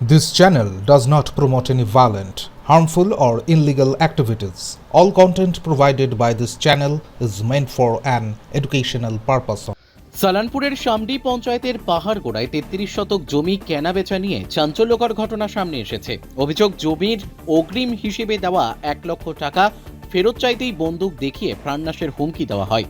This channel does not promote any violent, harmful, or illegal activities. All content provided by this channel is meant for an educational purpose. সালানপুরের সামডি পঞ্চায়েতের পাহাড় গোড়ায় তেত্রিশ শতক জমি কেনা বেচা নিয়ে চাঞ্চল্যকর ঘটনা সামনে এসেছে অভিযোগ জমির অগ্রিম হিসেবে দেওয়া এক লক্ষ টাকা ফেরত চাইতেই বন্দুক দেখিয়ে প্রাণনাশের হুমকি দেওয়া হয়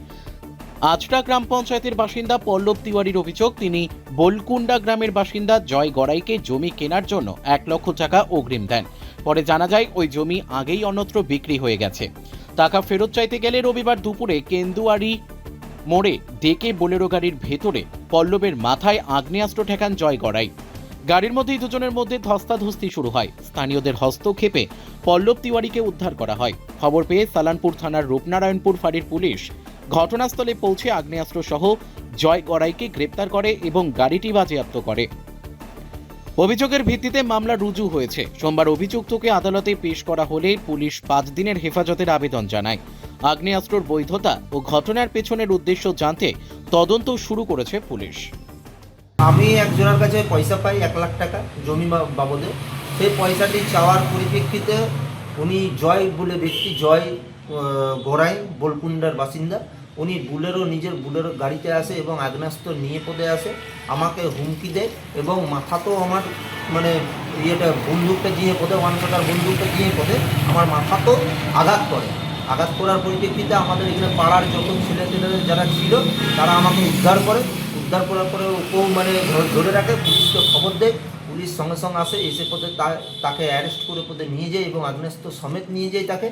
আজটা গ্রাম পঞ্চায়েতের বাসিন্দা পল্লব তিওয়ারির অভিযোগ, তিনি বোলকুন্ডা গ্রামের বাসিন্দা জয় গড়াইকে জমি কেনার জন্য এক লক্ষ টাকা অগ্রিম দেন। পরে জানা যায়, ওই জমি আগেই অন্যত্র বিক্রি হয়ে গেছে। টাকা ফেরত চাইতে গেলে রবিবার দুপুরে কেন্দুয়ারি মোড়ে ডেকে বোলেরো গাড়ির ভেতরে পল্লবের মাথায় আগ্নেয়াস্ত্র ঠেকান জয় গড়াই। গাড়ির মধ্যেই দুজনের মধ্যে ধস্তাধস্তি শুরু হয়। স্থানীয়দের হস্তক্ষেপে পল্লব তিওয়ারিকে উদ্ধার করা হয়। খবর পেয়ে সালানপুর থানার রূপনারায়ণপুর ফাঁড়ির পুলিশ ঘটনাস্থলে পৌঁছে আগ্নেয়াস্ত্র সহ জয় গড়াইকে গ্রেপ্তার করে এবং গাড়িটি বাজেয়াপ্ত করে। অভিযোগের ভিত্তিতে মামলা রুজু হয়েছে। সোমবার অভিযুক্তকে আদালতে পেশ করা হলে পুলিশ পাঁচ দিনের হেফাজতের আবেদন জানায়। আগ্নেয়াস্ত্রর বৈধতা ও ঘটনার পেছনের উদ্দেশ্য জানতে তদন্ত শুরু করেছে পুলিশ। আমি একজনের কাছে পয়সা পাই এক লাখ টাকা জমি বাবদে। সেই পয়সাটি চাওয়ার পরিপ্রেক্ষিতে উনি জয় বলে ব্যক্তি জয় গড়াই, বোলকুন্ডার বাসিন্দা উনি বুলেরো নিজের বুলেরো গাড়িতে আসে এবং আগ্নেয়াস্ত্র নিয়ে পদে আসে, আমাকে হুমকি দেয় এবং মাথাতেও আমার মানে ইয়েটা বন্দুকটা দিয়ে পদে ওয়ান শটার বন্দুকটা দিয়ে পদে আমার মাথাতেও আঘাত করে। আঘাত করার পরিপ্রেক্ষিতে আমাদের এখানে পাড়ার যত ছেলে ছেলেদের যারা ছিল, তারা আমাকে উদ্ধার করে। উদ্ধার করার পরে ওকেও মানে ধরে রাখে, পুলিশকে খবর দেয়। পুলিশ সঙ্গে সঙ্গে আসে, এসে পথে তাকে অ্যারেস্ট করে পথে নিয়ে যায় এবং আগ্নেয়াস্ত্র সমেত নিয়ে যায় তাকে।